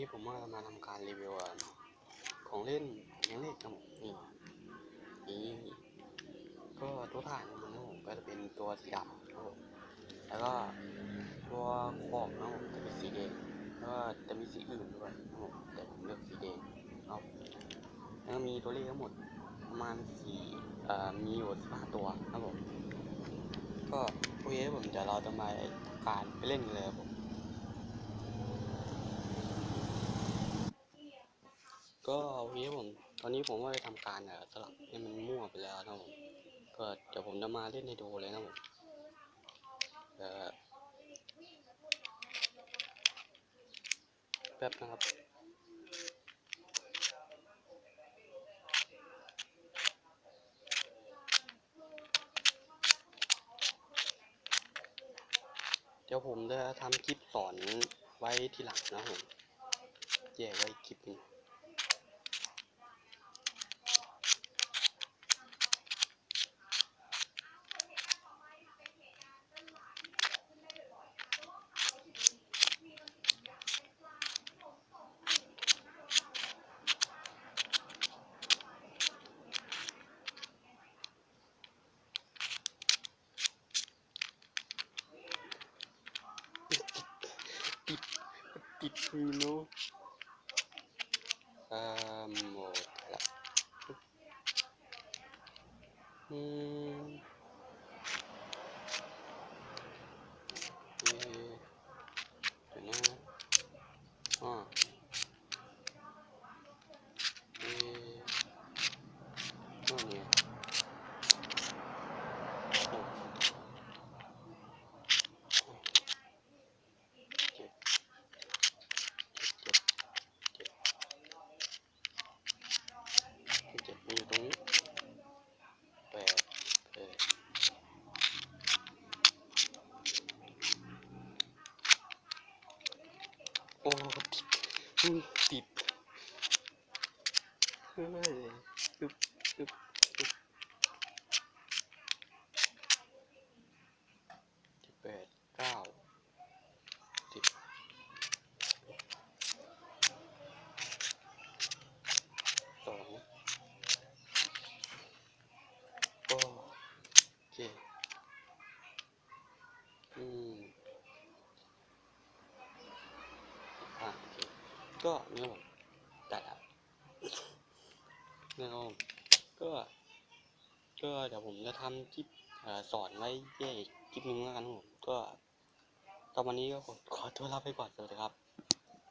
นี้ผมว่ามาทำการรีวิวของเล่นยังเล็กนะผมนี่นี่ก็ตัวถ่านมันนะผมก็จะเป็นตัวสีดำนะครับผมแล้วก็ตัวขอบนะผมจะเป็นสีแดงแล้วก็จะมีสีอื่นด้วยครับผมแต่ผมเลือกสีแดงครับแล้วก็มีตัวเลขทั้งหมดประมาณสี่เอ่อมีอยู่สิบห้าตัวนะครับผมก็โอเคผมจะเราจะมาการไปเล่นกันเลยครับผม ก็โอเคผมตอนนี้ผมว่าไปทำการเอ่อสลับให้มันมั่วไปแล้วนะผมก็เดี๋ยวผมจะมาเล่นในโดเลยนะผมเอ่อแป๊บนะครับเดี๋ยวผมจะทำคลิปสอนไว้ทีหลังนะผมแยกไว้คลิปนึง ปิดมือเนาะอ่าหมดละอืมเอ๊ะเดี๋ยวนะอ่าเอ๊ะอ่าเนี่ยโอ้เจ็ด เจ็ดเจ็ดเจ็ดมันอยู่ตรงนี้แปดแปด โอ้ติดติดเฮ้ยอึบอึบอึบเจ็ดแปดเก้าสิบ สองโอเคอืมอะโอเค ก็เนี่ยผมตัดอะเนี่ยผมก็ ก็เดี๋ยวผมจะทำคลิปสอนไว้แยกอีกคลิปนึงแล้วกันผมก็ตอนวันนี้ก็ขอขอตัวลาไปก่อนสวัสดีครับ